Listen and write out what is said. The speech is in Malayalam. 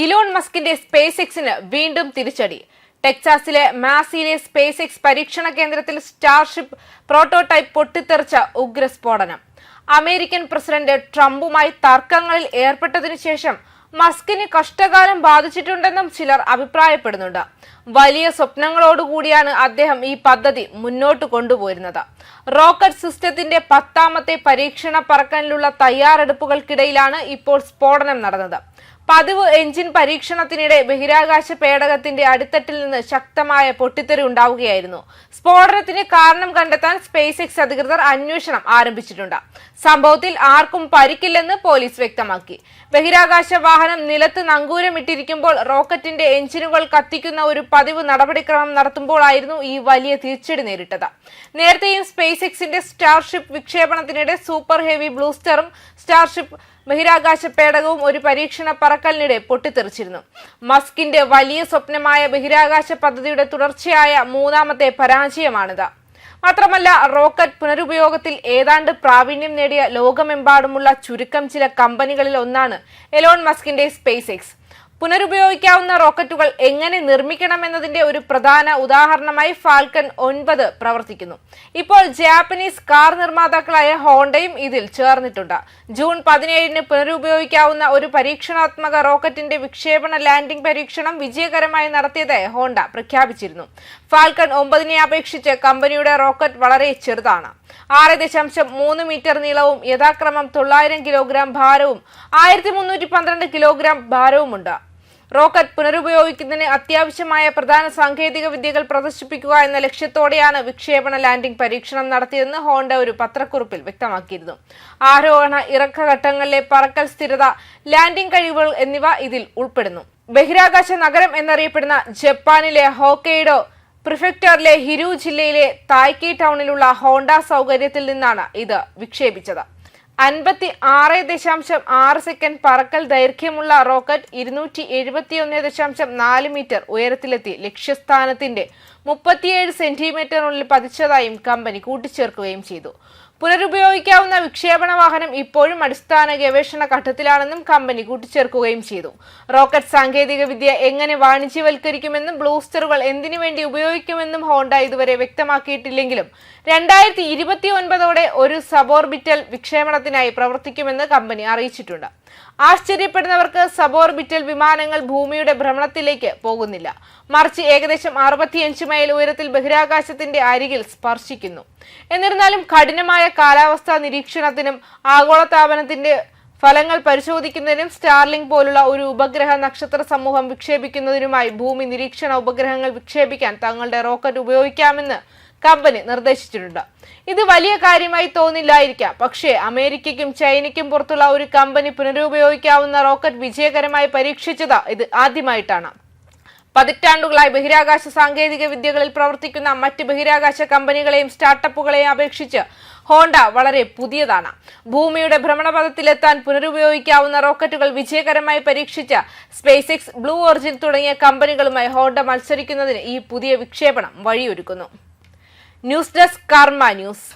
ഇലോൺ മസ്കിന്റെ സ്പേസ് എക്സിന് വീണ്ടും തിരിച്ചടി. ടെക്സാസിലെ മാസിയിലെ സ്പേസ് എക്സ് പരീക്ഷണ കേന്ദ്രത്തിൽ സ്റ്റാർഷിപ്പ് പ്രോട്ടോടൈപ്പ് പൊട്ടിത്തെറിച്ച ഉഗ്രസ്ഫോടനം. അമേരിക്കൻ പ്രസിഡന്റ് ട്രംപുമായി തർക്കങ്ങളിൽ ഏർപ്പെട്ടതിനു ശേഷം മസ്കിന് കഷ്ടകാലം ബാധിച്ചിട്ടുണ്ടെന്നും ചിലർ അഭിപ്രായപ്പെടുന്നുണ്ട്. വലിയ സ്വപ്നങ്ങളോടുകൂടിയാണ് അദ്ദേഹം ഈ പദ്ധതി മുന്നോട്ട് കൊണ്ടുപോയിരുന്നത്. റോക്കറ്റ് സിസ്റ്റത്തിന്റെ പത്താമത്തെ പരീക്ഷണ പറക്കലിലുള്ള തയ്യാറെടുപ്പുകൾക്കിടയിലാണ് ഇപ്പോൾ സ്ഫോടനം നടന്നത്. പതിവ് എഞ്ചിൻ പരീക്ഷണത്തിനിടെ ബഹിരാകാശ പേടകത്തിന്റെ അടിത്തട്ടിൽ നിന്ന് ശക്തമായ പൊട്ടിത്തെറി ഉണ്ടാവുകയായിരുന്നു. സ്ഫോടനത്തിന് കാരണം കണ്ടെത്താൻ സ്പേസ് എക്സ് അധികൃതർ അന്വേഷണം ആരംഭിച്ചിട്ടുണ്ട്. സംഭവത്തിൽ ആർക്കും പരിക്കില്ലെന്ന് പോലീസ് വ്യക്തമാക്കി. ബഹിരാകാശ വാഹനം നിലത്ത് നങ്കൂരമിട്ടിരിക്കുമ്പോൾ റോക്കറ്റിന്റെ എഞ്ചിനുകൾ കത്തിക്കുന്ന ഒരു പതിവ് നടപടിക്രമം നടത്തുമ്പോഴായിരുന്നു ഈ വലിയ തിരിച്ചടി നേരിട്ടത്. നേരത്തെയും സ്പേസ് എക്സിന്റെ സ്റ്റാർഷിപ്പ് വിക്ഷേപണത്തിനിടെ സൂപ്പർ ഹെവി ബ്ലൂസ്റ്ററും സ്റ്റാർഷിപ്പ് ബഹിരാകാശ പേടകവും ഒരു പരീക്ഷണ പറക്കലിനിടെ പൊട്ടിത്തെറിച്ചിരുന്നു. മസ്കിന്റെ വലിയ സ്വപ്നമായ ബഹിരാകാശ പദ്ധതിയുടെ തുടർച്ചയായ മൂന്നാമത്തെ പരാജയമാണിത്. മാത്രമല്ല റോക്കറ്റ് പുനരുപയോഗത്തിൽ ഏതാണ്ട് പ്രാവീണ്യം നേടിയ ലോകമെമ്പാടുമുള്ള ചുരുക്കം ചില കമ്പനികളിൽ ഒന്നാണ് എലോൺ മസ്കിന്റെ സ്പേസ് എക്സ് പുനരുപയോഗിക്കാവുന്ന റോക്കറ്റുകൾ എങ്ങനെ നിർമ്മിക്കണമെന്നതിന്റെ ഒരു പ്രധാന ഉദാഹരണമായി ഫാൽക്കൺ ഒൻപത് പ്രവർത്തിക്കുന്നു. ഇപ്പോൾ ജാപ്പനീസ് കാർ നിർമ്മാതാക്കളായ ഹോണ്ടയും ഇതിൽ ചേർന്നിട്ടുണ്ട്. ജൂൺ പതിനേഴിന് പുനരുപയോഗിക്കാവുന്ന ഒരു പരീക്ഷണാത്മക റോക്കറ്റിന്റെ വിക്ഷേപണ ലാൻഡിംഗ് പരീക്ഷണം വിജയകരമായി നടത്തിയതായി ഹോണ്ട പ്രഖ്യാപിച്ചിരുന്നു. ഫാൽക്കൺ ഒമ്പതിനെ അപേക്ഷിച്ച് കമ്പനിയുടെ റോക്കറ്റ് വളരെ ചെറുതാണ്. ആറ് ദശാംശം മൂന്ന് മീറ്റർ നീളവും യഥാക്രമം തൊള്ളായിരം കിലോഗ്രാം ഭാരവും ആയിരത്തി മുന്നൂറ്റി പന്ത്രണ്ട് കിലോഗ്രാം ഭാരവുമുണ്ട്. റോക്കറ്റ് പുനരുപയോഗിക്കുന്നതിന് അത്യാവശ്യമായ പ്രധാന സാങ്കേതിക വിദ്യകൾ പ്രദർശിപ്പിക്കുക എന്ന ലക്ഷ്യത്തോടെയാണ് വിക്ഷേപണ ലാൻഡിംഗ് പരീക്ഷണം നടത്തിയതെന്ന് ഹോണ്ട ഒരു പത്രക്കുറിപ്പിൽ വ്യക്തമാക്കിയിരുന്നു. ആരോഹണ ഇറക്ക ഘട്ടങ്ങളിലെ പറക്കൽ സ്ഥിരത ലാൻഡിംഗ് കഴിവുകൾ എന്നിവ ഇതിൽ ഉൾപ്പെടുന്നു. ബഹിരാകാശ നഗരം എന്നറിയപ്പെടുന്ന ജപ്പാനിലെ ഹോക്കൈഡോ പ്രിഫെക്ടറിലെ ഹിരു ജില്ലയിലെ തായ്ക്കി ടൗണിലുള്ള ഹോണ്ട സൗകര്യത്തിൽ നിന്നാണ് ഇത് വിക്ഷേപിച്ചത്. അൻപത്തി ആറ് ദശാംശം ആറ് സെക്കൻഡ് പറക്കൽ ദൈർഘ്യമുള്ള റോക്കറ്റ് ഇരുന്നൂറ്റി എഴുപത്തിയൊന്ന് ദശാംശം നാല് മീറ്റർ ഉയരത്തിലെത്തി ലക്ഷ്യസ്ഥാനത്തിന്റെ മുപ്പത്തിയേഴ് സെന്റിമീറ്ററിനുള്ളിൽ പതിച്ചതായും കമ്പനി കൂട്ടിച്ചേർക്കുകയും ചെയ്തു. പുനരുപയോഗിക്കാവുന്ന വിക്ഷേപണ വാഹനം ഇപ്പോഴും അടിസ്ഥാന ഗവേഷണ ഘട്ടത്തിലാണെന്നും കമ്പനി കൂട്ടിച്ചേർക്കുകയും ചെയ്തു. റോക്കറ്റ് സാങ്കേതികവിദ്യ എങ്ങനെ വാണിജ്യവൽക്കരിക്കുമെന്നും ബ്ലൂസ്റ്ററുകൾ എന്തിനു വേണ്ടി ഉപയോഗിക്കുമെന്നും ഹോണ്ട ഇതുവരെ വ്യക്തമാക്കിയിട്ടില്ലെങ്കിലും രണ്ടായിരത്തി ഇരുപത്തി ഒൻപതോടെ ഒരു സബോർബിറ്റൽ വിക്ഷേപണത്തിനായി പ്രവർത്തിക്കുമെന്ന് കമ്പനി അറിയിച്ചിട്ടുണ്ട്. ആശ്ചര്യപ്പെടുന്നവർക്ക് സബോർബിറ്റൽ വിമാനങ്ങൾ ഭൂമിയുടെ ഭ്രമണത്തിലേക്ക് പോകുന്നില്ല. മറിച്ച് ഏകദേശം അറുപത്തിയഞ്ച് മൈൽ ഉയരത്തിൽ ബഹിരാകാശത്തിന്റെ അരികിൽ സ്പർശിക്കുന്നു. എന്നിരുന്നാലും കഠിനമായ കാലാവസ്ഥാ നിരീക്ഷണത്തിനും ആഗോളതാപനത്തിന്റെ ഫലങ്ങൾ പരിശോധിക്കുന്നതിനും സ്റ്റാർലിംഗ് പോലുള്ള ഒരു ഉപഗ്രഹ നക്ഷത്ര സമൂഹം വിക്ഷേപിക്കുന്നതിനുമായി ഭൂമി നിരീക്ഷണ ഉപഗ്രഹങ്ങൾ വിക്ഷേപിക്കാൻ തങ്ങളുടെ റോക്കറ്റ് ഉപയോഗിക്കാമെന്ന് കമ്പനി നിർദ്ദേശിച്ചിട്ടുണ്ട്. ഇത് വലിയ കാര്യമായി തോന്നില്ലായിരിക്കാം. പക്ഷേ അമേരിക്കയ്ക്കും ചൈനയ്ക്കും പുറത്തുള്ള ഒരു കമ്പനി പുനരുപയോഗിക്കാവുന്ന റോക്കറ്റ് വിജയകരമായി പരീക്ഷിച്ചത് ഇത് ആദ്യമായിട്ടാണ്. പതിറ്റാണ്ടുകളായി ബഹിരാകാശ സാങ്കേതിക വിദ്യകളിൽ പ്രവർത്തിക്കുന്ന മറ്റ് ബഹിരാകാശ കമ്പനികളെയും സ്റ്റാർട്ടപ്പുകളെയും അപേക്ഷിച്ച് ഹോണ്ട വളരെ പുതിയതാണ്. ഭൂമിയുടെ ഭ്രമണപഥത്തിലെത്താൻ പുനരുപയോഗിക്കാവുന്ന റോക്കറ്റുകൾ വിജയകരമായി പരീക്ഷിച്ച സ്പേസ് എക്സ് ബ്ലൂ ഓർജിൻ തുടങ്ങിയ കമ്പനികളുമായി ഹോണ്ട മത്സരിക്കുന്നതിന് ഈ പുതിയ വിക്ഷേപണം വഴിയൊരുക്കുന്നു. News desk Karma news.